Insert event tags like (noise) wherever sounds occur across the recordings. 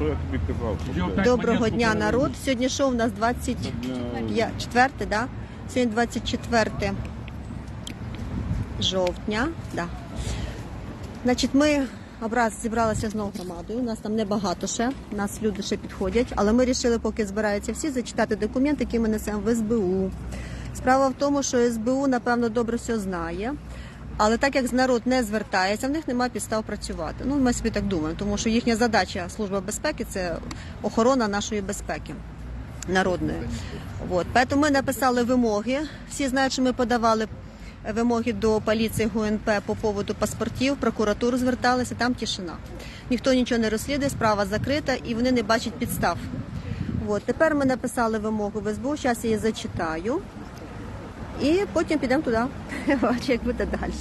що я тобі казав? Доброго дня, народ. Сьогодні що у нас 24, да? Сьогодні 24 жовтня. Да. Значить, ми образ зібралися знову громадою. У нас там небагато ще, у нас люди ще підходять, але ми вирішили, поки збираються всі, зачитати документ, який ми несемо в СБУ. Справа в тому, що СБУ, напевно, добре все знає. Але так як народ не звертається, в них немає підстав працювати. Ну, ми собі так думаємо, тому що їхня задача Служба безпеки це охорона нашої безпеки народної. От. Тому ми написали вимоги. Всі знають, що ми подавали вимоги до поліції ГУНП по поводу паспортів, прокуратуру зверталися, там тишина. Ніхто нічого не розслідує, справа закрита і вони не бачать підстав. От. Тепер ми написали вимогу в СБУ, зараз я її зачитаю. І потім підемо туди. (laughs) Бачу, як буде далі.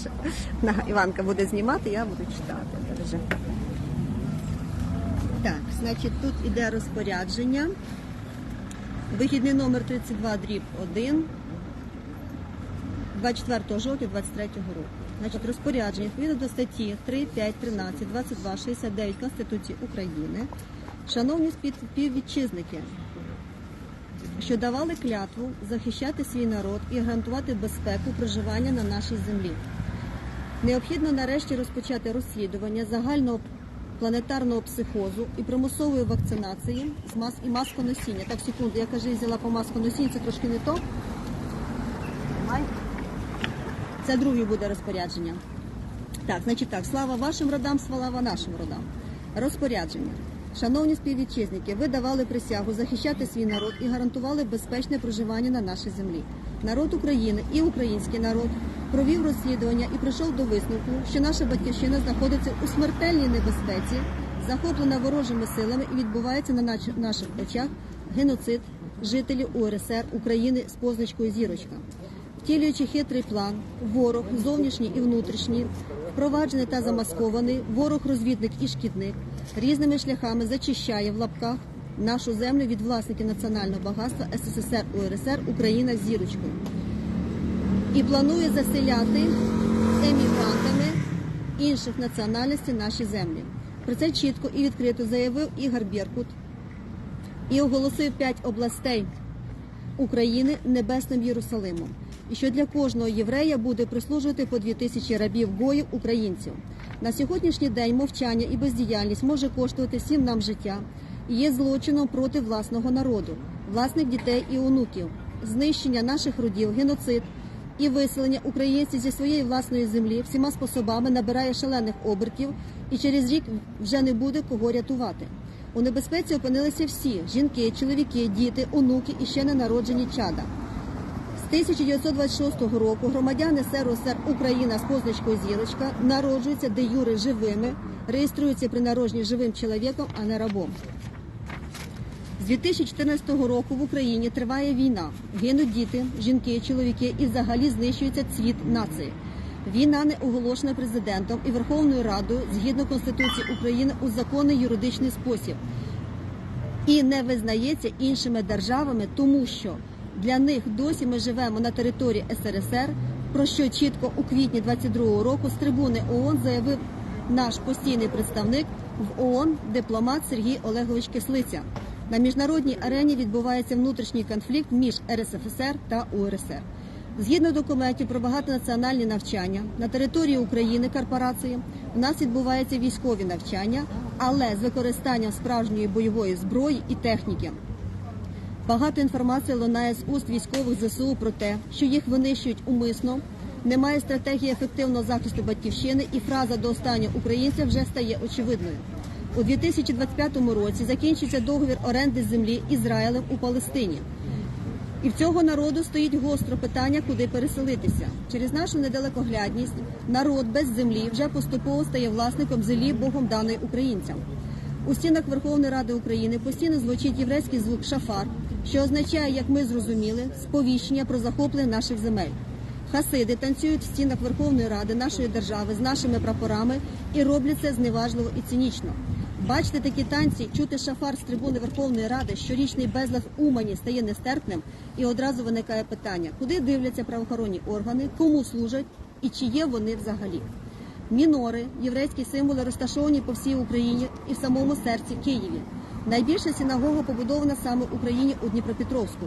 На, Іванка буде знімати, я буду читати. Держи. Так, значить, тут іде розпорядження. Вихідний номер 32 дріб 1 24 жовтня 23 року. Значить, розпорядження відповідно до статті 3, 5, 13, 22, 69 Конституції України. Шановні співвітчизники, що давали клятву захищати свій народ і гарантувати безпеку проживання на нашій землі. Необхідно нарешті розпочати розслідування загального планетарного психозу і примусової вакцинації з мас і масконосіння. Так, секунду, я кажу, взяла по масконосінню, це трошки не то. Це друге буде розпорядження. Так, значить так, слава вашим родам, слава нашим родам. Розпорядження. Шановні співвітчизники, ви давали присягу захищати свій народ і гарантували безпечне проживання на нашій землі. Народ України і український народ провів розслідування і прийшов до висновку, що наша батьківщина знаходиться у смертельній небезпеці, захоплена ворожими силами і відбувається на наших очах геноцид жителів УРСР України з позначкою зірочка. Втілюючи хитрий план, ворог, зовнішній і внутрішній, впроваджений та замаскований, ворог-розвідник і шкідник різними шляхами зачищає в лапках нашу землю від власників національного багатства СССР УРСР Україна зірочкою і планує заселяти емігрантами інших національностей наші землі. Про це чітко і відкрито заявив Ігор Беркут і оголосив п'ять областей України небесним Єрусалимом, і що для кожного єврея буде прислужувати по дві тисячі рабів гоїв українців. На сьогоднішній день мовчання і бездіяльність може коштувати всім нам життя і є злочином проти власного народу, власних дітей і онуків, знищення наших родів, геноцид і виселення українців зі своєї власної землі всіма способами набирає шалених обертів, і через рік вже не буде кого рятувати. У небезпеці опинилися всі жінки, чоловіки, діти, онуки і ще ненароджені чада. З 1926 року громадяни СРСР Україна з позначкою зірочка народжуються де юри живими, реєструються при народженні живим чоловіком, а не рабом. З 2014 року в Україні триває війна. Гинуть діти, жінки, чоловіки і взагалі знищується цвіт нації. Війна не оголошена президентом і Верховною Радою згідно Конституції України у законний юридичний спосіб і не визнається іншими державами, тому що для них досі ми живемо на території СРСР, про що чітко у квітні 22-го року з трибуни ООН заявив наш постійний представник в ООН дипломат Сергій Олегович Кислиця. На міжнародній арені відбувається внутрішній конфлікт між РСФСР та УРСР. Згідно документів про багатонаціональні навчання на території України корпорації у нас відбуваються військові навчання, але з використанням справжньої бойової зброї і техніки. Багато інформації лунає з уст військових ЗСУ про те, що їх винищують умисно, немає стратегії ефективного захисту батьківщини, і фраза до останнього українця вже стає очевидною. У 2025 році закінчиться договір оренди землі Ізраїлем у Палестині. І в цього народу стоїть гостро питання, куди переселитися. Через нашу недалекоглядність народ без землі вже поступово стає власником землі Богом даної українцям. У стінах Верховної Ради України постійно звучить єврейський звук шафар, що означає, як ми зрозуміли, сповіщення про захоплення наших земель. Хасиди танцюють в стінах Верховної Ради нашої держави з нашими прапорами і роблять це зневажливо і цинічно. Бачити такі танці, чути шафар з трибуни Верховної Ради, щорічний безлад Умані стає нестерпним, і одразу виникає питання, куди дивляться правоохоронні органи, кому служать і чи є вони взагалі. Мінори, єврейські символи розташовані по всій Україні і в самому серці Києві. Найбільша синагога побудована саме в Україні у Дніпропетровську.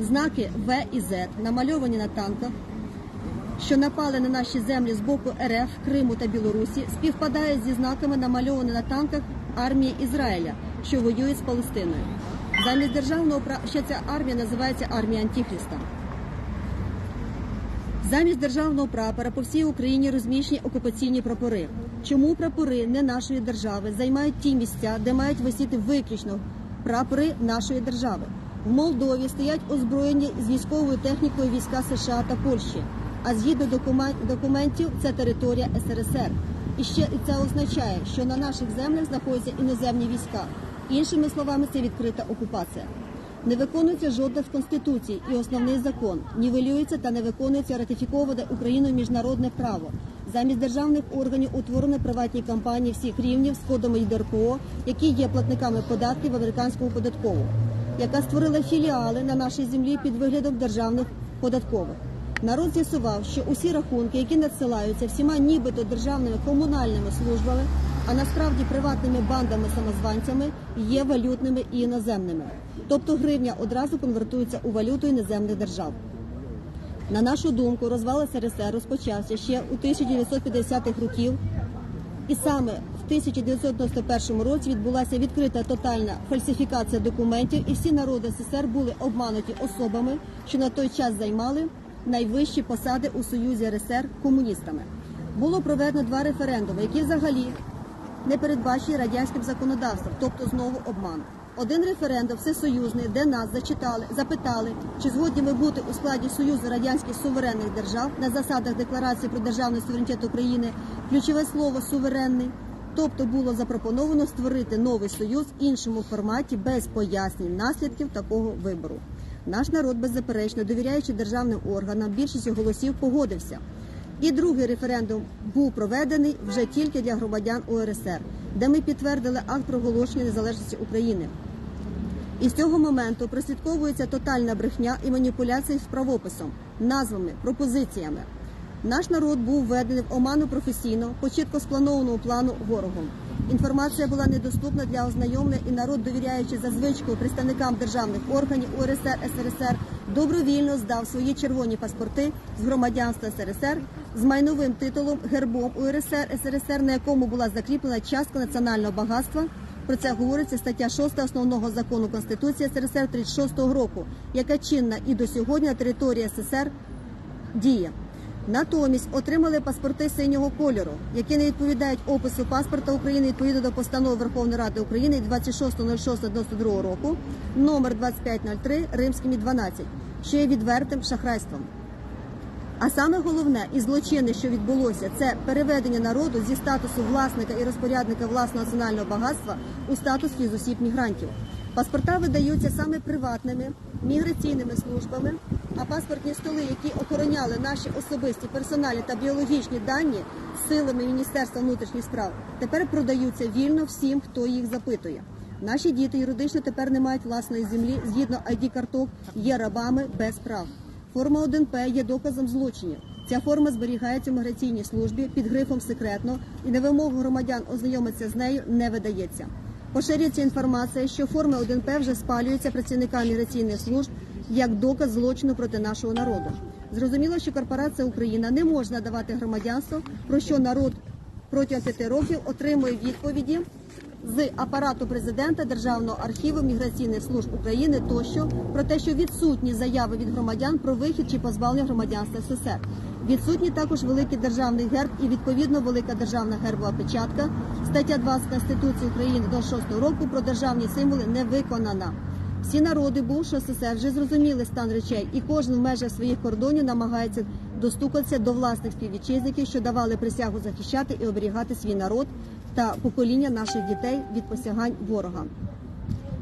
Знаки В і З намальовані на танках, що напали на наші землі з боку РФ, Криму та Білорусі, співпадають зі знаками, намальованими на танках армії Ізраїля, що воює з Палестиною. Замість державного права ще ця армія називається армія Антихриста. Замість державного прапора по всій Україні розміщені окупаційні прапори. Чому прапори не нашої держави займають ті місця, де мають висіти виключно прапори нашої держави? В Молдові стоять озброєні з військовою технікою війська США та Польщі. А згідно документів, це територія СРСР. І ще це означає, що на наших землях знаходяться іноземні війська. Іншими словами, це відкрита окупація. Не виконується жодна з конституцій і основний закон. Нівелюється та не виконується ратифіковане Україною міжнародне право. Замість державних органів утворені приватні компанії всіх рівнів з кодами ЄДРПО, які є платниками податків в американському податкову, яка створила філіали на нашій землі під виглядом державних податкових. Народ з'ясував, що усі рахунки, які надсилаються всіма нібито державними комунальними службами, а насправді приватними бандами-самозванцями, є валютними і іноземними. Тобто гривня одразу конвертується у валюту іноземних держав. На нашу думку, розвал СРСР розпочався ще у 1950-х років, і саме в 1991 році відбулася відкрита тотальна фальсифікація документів, і всі народи СССР були обмануті особами, що на той час займали найвищі посади у Союзі РСР комуністами. Було проведено два референдуми, які взагалі не передбачені радянським законодавством, тобто знову обман. Один референдум всесоюзний, де нас зачитали, запитали, чи згодні ми бути у складі Союзу радянських суверенних держав на засадах декларації про державний суверенітет України, ключове слово суверенний. Тобто було запропоновано створити новий союз в іншому форматі без пояснень наслідків такого вибору. Наш народ, беззаперечно довіряючи державним органам, більшістю голосів погодився. І другий референдум був проведений вже тільки для громадян УРСР, де ми підтвердили акт проголошення незалежності України. І з цього моменту прослідковується тотальна брехня і маніпуляції з правописом, назвами, пропозиціями. Наш народ був введений в оману професійно, по чітко спланованому плану ворогом. Інформація була недоступна для ознайомлення, і народ, довіряючи за звичкою представникам державних органів УРСР СРСР, добровільно здав свої червоні паспорти з громадянства СРСР з майновим титулом гербом УРСР СРСР, на якому була закріплена частка національного багатства. Про це говориться стаття 6 основного закону Конституції СРСР 36 року, яка чинна і до сьогодні на території СССР діє. Натомість отримали паспорти синього кольору, які не відповідають опису паспорта України відповідно до постанови Верховної Ради України від 26.06.92 року, номер 2503 римськими 12, що є відвертим шахрайством. А саме головне і злочинне, що відбулося, це переведення народу зі статусу власника і розпорядника власного національного багатства у статус фізосіб мігрантів. Паспорта видаються саме приватними міграційними службами, а паспортні столи, які охороняли наші особисті персональні та біологічні дані силами Міністерства внутрішніх справ, тепер продаються вільно всім, хто їх запитує. Наші діти юридично тепер не мають власної землі, згідно id карток є рабами без прав. Форма 1П є доказом злочинів. Ця форма зберігається в міграційній службі під грифом секретно і на вимогу громадян ознайомитися з нею не видається. Поширюється інформація, що форми 1П вже спалюються працівниками міграційних служб як доказ злочину проти нашого народу. Зрозуміло, що корпорація Україна не може надавати громадянство, про що народ протягом п'яти років отримує відповіді з апарату президента Державного архіву міграційних служб України тощо про те, що відсутні заяви від громадян про вихід чи позбавлення громадянства СССР. Відсутній також великий державний герб і відповідно велика державна гербова печатка. Стаття 2 з Конституції України до 6 року про державні символи не виконана. Всі народи бувшого СССР вже зрозуміли стан речей, і кожен в межах своїх кордонів намагається достукатися до власних співвітчизників, що давали присягу захищати і оберігати свій народ та покоління наших дітей від посягань ворога.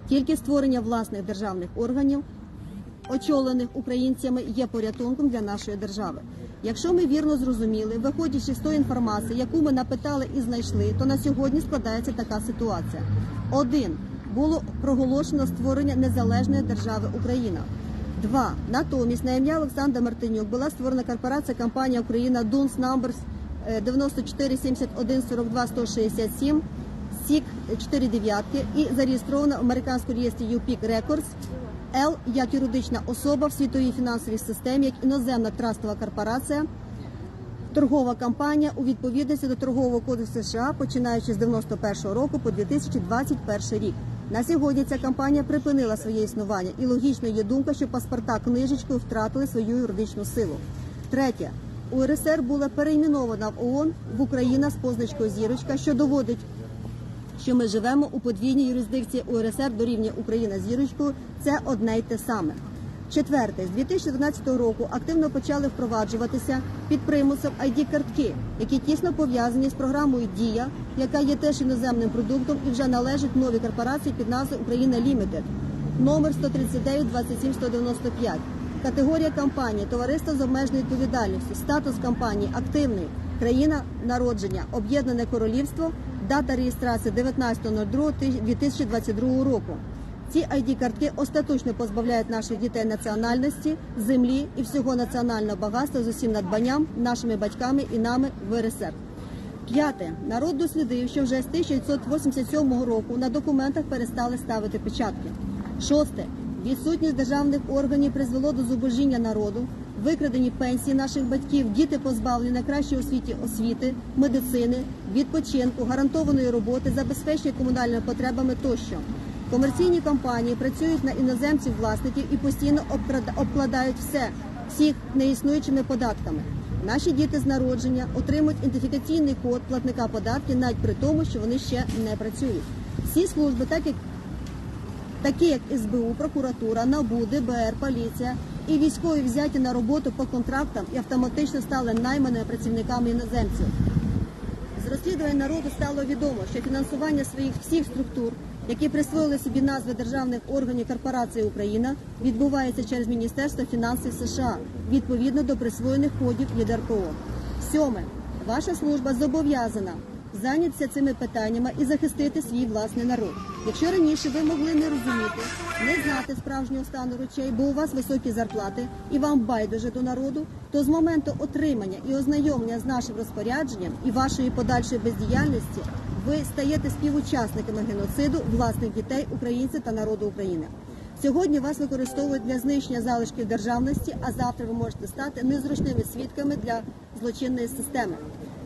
Тільки створення власних державних органів, очолених українцями, є порятунком для нашої держави. Якщо ми вірно зрозуміли, виходячи з тої інформації, яку ми напитали і знайшли, то на сьогодні складається така ситуація: один було проголошено створення незалежної держави Україна. Два натомість на ім'я Олександра Мартинюк була створена корпорація компанія Україна Numbers е, 94 71 42 167, СІК 4 дев'ятки і зареєстрована в американському реєстрі UPIC Records L як юридична особа в світовій фінансовій системі, як іноземна трастова корпорація, торгова компанія у відповідності до торгового кодексу США, починаючи з 91 року по 2021 рік. На сьогодні ця компанія припинила своє існування, і логічно є думка, що паспорта книжечкою втратили свою юридичну силу. Третє. УРСР була перейменована в ООН в Україна з позначкою зірочка, що доводить що ми живемо у подвійній юрисдикції УРСР дорівнює Україна зірочкою. Це одне й те саме. Четверте, з 2014 року активно почали впроваджуватися під примусом id картки які тісно пов'язані з програмою Дія, яка є теж іноземним продуктом і вже належить новій корпорації під назвою Україна Лімітед, номер 139 27 195. Категорія компанії Товариство з обмеженою відповідальністю, статус компанії активний, країна народження, Об'єднане Королівство, дата реєстрації 19.02.2022 року. Ці id картки остаточно позбавляють наших дітей національності, землі і всього національного багатства з усім надбанням нашими батьками і нами в РСР. П'яте. Народ дослідив, що вже з 1987 року на документах перестали ставити печатки. Шосте. Відсутність державних органів призвело до зубожіння народу, викрадені пенсії наших батьків, діти позбавлені найкращої у світі освіти, медицини, відпочинку, гарантованої роботи, забезпечення комунальними потребами тощо. Комерційні компанії працюють на іноземців власників і постійно обкладають все всіх неіснуючими податками. Наші діти з народження отримують ідентифікаційний код платника податків навіть при тому, що вони ще не працюють. Всі служби, так як такі як СБУ, прокуратура, НАБУ, ДБР, поліція і військові взяті на роботу по контрактам і автоматично стали найманими працівниками іноземців. З розслідувань народу стало відомо, що фінансування своїх всіх структур, які присвоїли собі назви державних органів корпорації Україна, відбувається через Міністерство фінансів США відповідно до присвоєних кодів від РКО. Сьоме, ваша служба зобов'язана зайнятися цими питаннями і захистити свій власний народ. Якщо раніше ви могли не розуміти, не знати справжнього стану речей, бо у вас високі зарплати і вам байдуже до народу, то з моменту отримання і ознайомлення з нашим розпорядженням і вашої подальшої бездіяльності ви стаєте співучасниками геноциду власних дітей, українців та народу України. Сьогодні вас використовують для знищення залишків державності, а завтра ви можете стати незручними свідками для злочинної системи.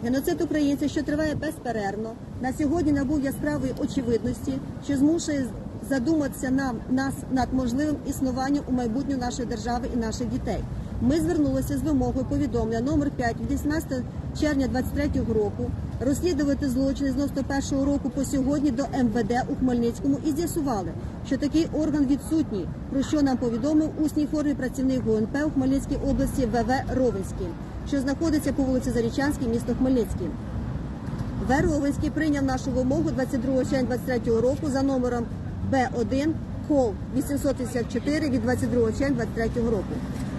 Геноцид українців, що триває безперервно, на сьогодні набув яскравої очевидності, що змушує задуматися нам нас над можливим існуванням у майбутньому нашої держави і наших дітей. Ми звернулися з вимогою повідомлення номер 5 від 18 червня 23 року розслідувати злочини з 91 року по сьогодні до МВД у Хмельницькому і з'ясували, що такий орган відсутній, про що нам повідомив усній формі працівник ГУНП у Хмельницькій області ВВ Ровенський, що знаходиться по вулиці Зарічанській, місто Хмельницький. Веровинський прийняв нашу вимогу 22 червня 23 року за номером Б1 КОЛ 854 від 22 червня 23 року.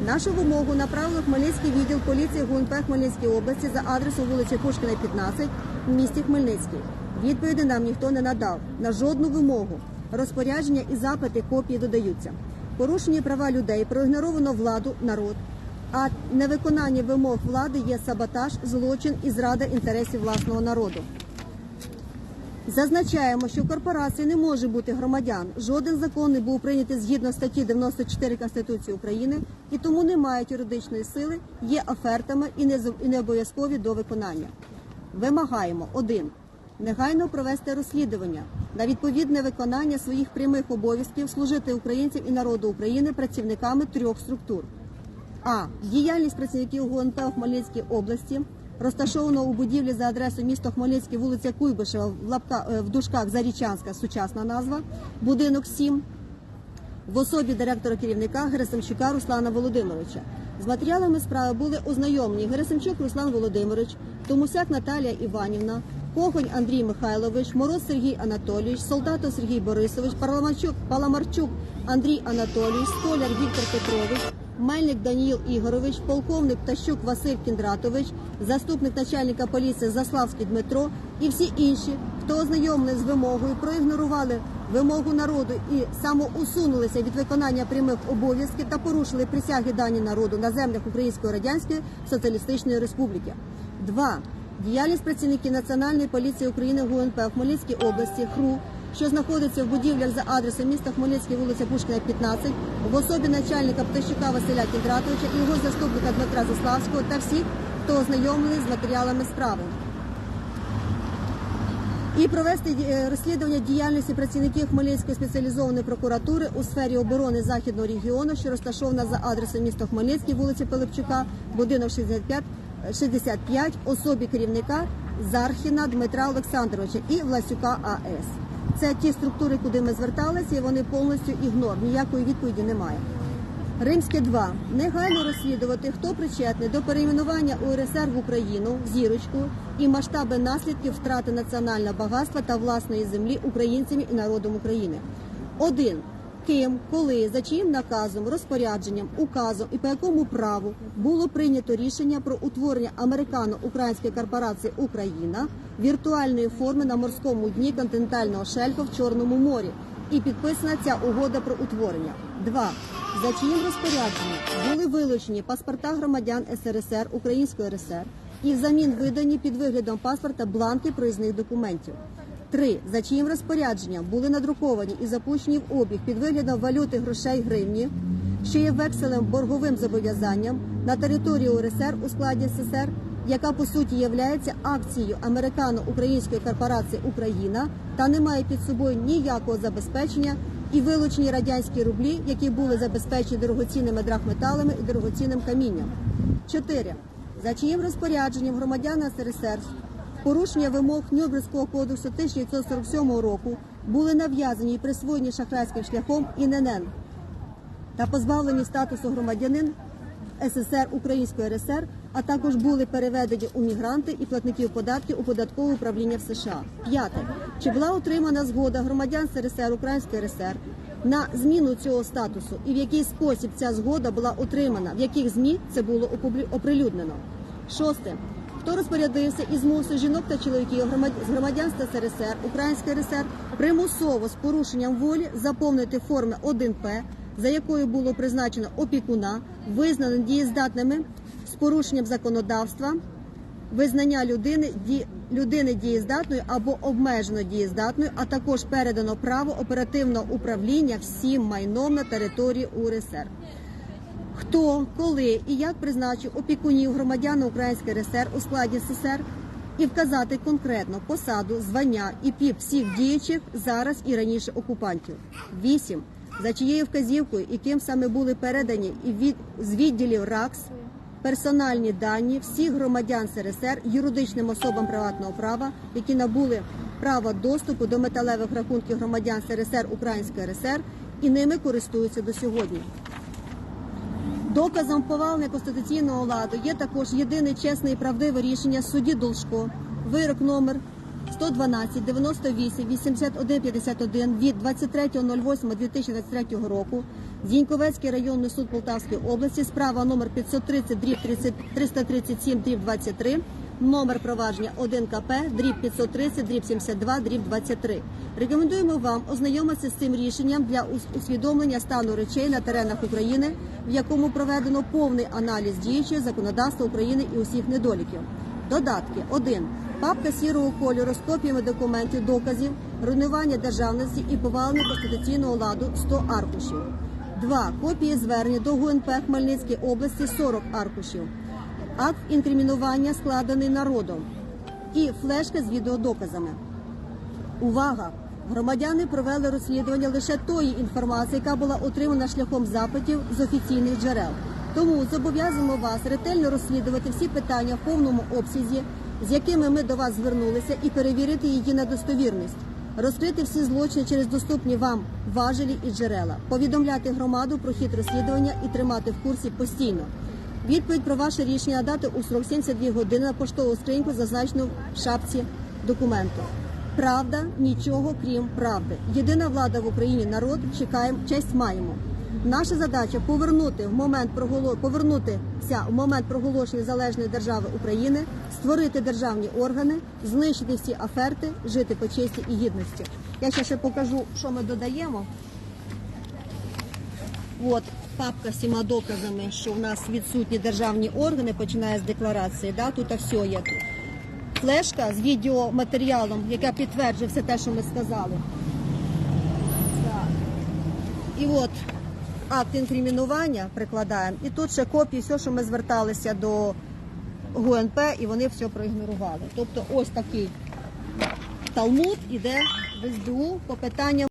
Нашу вимогу направили Хмельницький відділ поліції ГУНП Хмельницької області за адресом вулиці Пушкіна, 15 в місті Хмельницький. Відповіді нам ніхто не надав на жодну вимогу. Розпорядження і запити копії додаються. Порушені права людей, проігноровано владу, народ. А невиконання вимог влади є саботаж, злочин і зрада інтересів власного народу. Зазначаємо, що в корпорації не може бути громадян. Жоден закон не був прийнятий згідно статті 94 Конституції України і тому не мають юридичної сили, є офертами і не обов'язкові до виконання. Вимагаємо один негайно провести розслідування на відповідне виконання своїх прямих обов'язків служити українцям і народу України працівниками трьох структур. А. Діяльність працівників ГУНП у Хмельницькій області, розташовано у будівлі за адресою місто Хмельницький, вулиця Куйбишева, в, лапка, е, в дужках Зарічанська, сучасна назва, будинок 7, в особі директора керівника Герасимчука Руслана Володимировича. З матеріалами справи були ознайомлені Герасимчук Руслан Володимирович, Томусяк Наталія Іванівна, Когонь Андрій Михайлович, Мороз Сергій Анатолійович, Солдатов Сергій Борисович, Паламарчук Андрій Анатолійович, Столяр Віктор Петрович, Мельник Даніїл Ігорович, полковник Тащук Василь Кіндратович, заступник начальника поліції Заславський Дмитро і всі інші, хто ознайомлений з вимогою, проігнорували вимогу народу і самоусунулися від виконання прямих обов'язків та порушили присяги дані народу на землях Української Радянської Соціалістичної Республіки. Два Діяльність працівників Національної поліції України ГУНП в Хмельницькій області ХРУ, що знаходиться в будівлях за адресом міста Хмельницький, вулиця Пушкіна, 15, в особі начальника Птащука Василя Кіндратовича і його заступника Дмитра Заславського та всіх, хто ознайомлений з матеріалами справи. І провести е, розслідування діяльності працівників Хмельницької спеціалізованої прокуратури у сфері оборони західного регіону, що розташована за адресою міста Хмельницький, вулиця Пилипчука, будинок 65, 65 особі керівника Зархіна Дмитра Олександровича і Власюка АС. Це ті структури, куди ми зверталися, і вони повністю ігнор. Ніякої відповіді немає. Римське 2. Негайно розслідувати, хто причетний до перейменування УРСР в Україну, зірочку і масштаби наслідків втрати національного багатства та власної землі українцями і народом України. 1. Ким, коли, за чиїм наказом, розпорядженням, указом і по якому праву було прийнято рішення про утворення американо-української корпорації Україна віртуальної форми на морському дні континентального шельфу в Чорному морі і підписана ця угода про утворення. 2. За чиїм розпорядженням були вилучені паспорта громадян СРСР Української РСР і взамін видані під виглядом паспорта бланки проїзних документів. 3. За чиїм розпорядженням були надруковані і запущені в обіг під виглядом валюти грошей гривні, що є векселем борговим зобов'язанням на території УРСР у складі СССР, яка по суті є акцією американо-української корпорації Україна та не має під собою ніякого забезпечення і вилучені радянські рублі, які були забезпечені дорогоцінними драгметалами і дорогоцінним камінням. 4. За чиїм розпорядженням громадяни СРСР порушення вимог Нюрнберзького кодексу 1947 року були нав'язані і присвоєні шахрайським шляхом ІНН та позбавлені статусу громадянин СССР Української РСР, а також були переведені у мігранти і платників податків у податкове управління в США. П'яте чи була отримана згода громадян СРСР Української РСР на зміну цього статусу, і в який спосіб ця згода була отримана, в яких змі це було оприлюднено. Шосте. Хто розпорядився і змусив жінок та чоловіків з громадянства СРСР, Української РСР примусово з порушенням волі заповнити форми 1П, за якою було призначено опікуна, визнано дієздатними з порушенням законодавства, визнання людини ді, людини дієздатною або обмежено дієздатною, а також передано право оперативного управління всім майном на території УРСР. Хто, коли і як призначив опікунів громадян Української РСР у складі СССР і вказати конкретно посаду, звання і піп всіх діючих зараз і раніше окупантів. 8. За чиєю вказівкою і ким саме були передані і від з відділів РАКС персональні дані всіх громадян СРСР юридичним особам приватного права, які набули право доступу до металевих рахунків громадян СРСР Української РСР і ними користуються до сьогодні. Доказом повалення конституційного ладу є також єдине чесне і правдиве рішення судді Должко, вирок номер 112 98 81 51 від 23.08.2023 року. Зіньковецький районний суд Полтавської області, справа номер 530 дріб 30 337 дріб 23, номер провадження 1 КП дріб 530 дріб 72 дріб 23. Рекомендуємо вам ознайомитися з цим рішенням для усвідомлення стану речей на теренах України, в якому проведено повний аналіз діючого законодавства України і усіх недоліків. Додатки 1. Папка сірого кольору з копіями документів, доказів, руйнування державності і повалення конституційного ладу 100 аркушів. 2. Копії звернення до ГУНП Хмельницької області 40 аркушів. Акт інкримінування складений народом. І флешка з відеодоказами. Увага! Громадяни провели розслідування лише тої інформації, яка була отримана шляхом запитів з офіційних джерел. Тому зобов'язуємо вас ретельно розслідувати всі питання в повному обсязі, з якими ми до вас звернулися, і перевірити її на достовірність, розкрити всі злочини через доступні вам важелі і джерела, повідомляти громаду про хід розслідування і тримати в курсі постійно. Відповідь про ваше рішення надати у срок 72 години на поштову скриньку, зазначену в шапці документу. Правда, нічого крім правди. Єдина влада в Україні, народ, чекаємо, честь маємо. Наша задача повернути в момент проголо... повернутися в момент проголошення залежної держави України, створити державні органи, знищити всі аферти, жити по честі і гідності. Я ще ще покажу, що ми додаємо. От папка з всіма доказами, що в нас відсутні державні органи, починає з декларації. Да? Тут все є. Тут. флешка з відеоматеріалом, яка підтверджує все те, що ми сказали. І от акт інкримінування прикладаємо. І тут ще копії, все, що ми зверталися до ГУНП, і вони все проігнорували. Тобто ось такий талмуд іде в СБУ по питанням